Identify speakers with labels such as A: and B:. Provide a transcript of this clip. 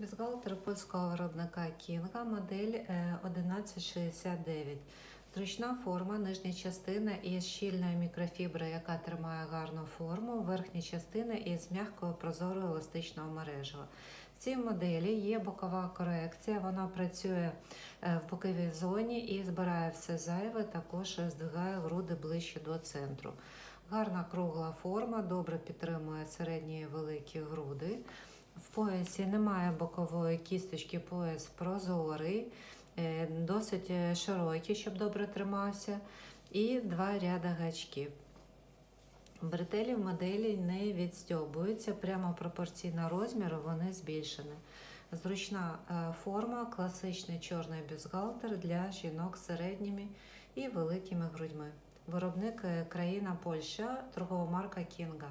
A: Бюстгальтер польського виробника Кінга, модель е, 1169. Зручна форма, нижня частина із щільної мікрофібри, яка тримає гарну форму, верхня частина із м'якою прозорою еластичного мережева. В цій моделі є бокова корекція, вона працює е, в боковій зоні і збирає все зайве, також здвигає груди ближче до центру. Гарна кругла форма, добре підтримує середні і великі груди. В поясі немає бокової кісточки, пояс прозорий, е, досить е, широкий, щоб добре тримався, і два ряда гачків. Бретелі в моделі не відстьобуються, прямо пропорційно розміру вони збільшені. Зручна е, форма, класичний чорний бюстгальтер для жінок з середніми і великими грудьми. Виробник країна Польща, торгова марка Кінга.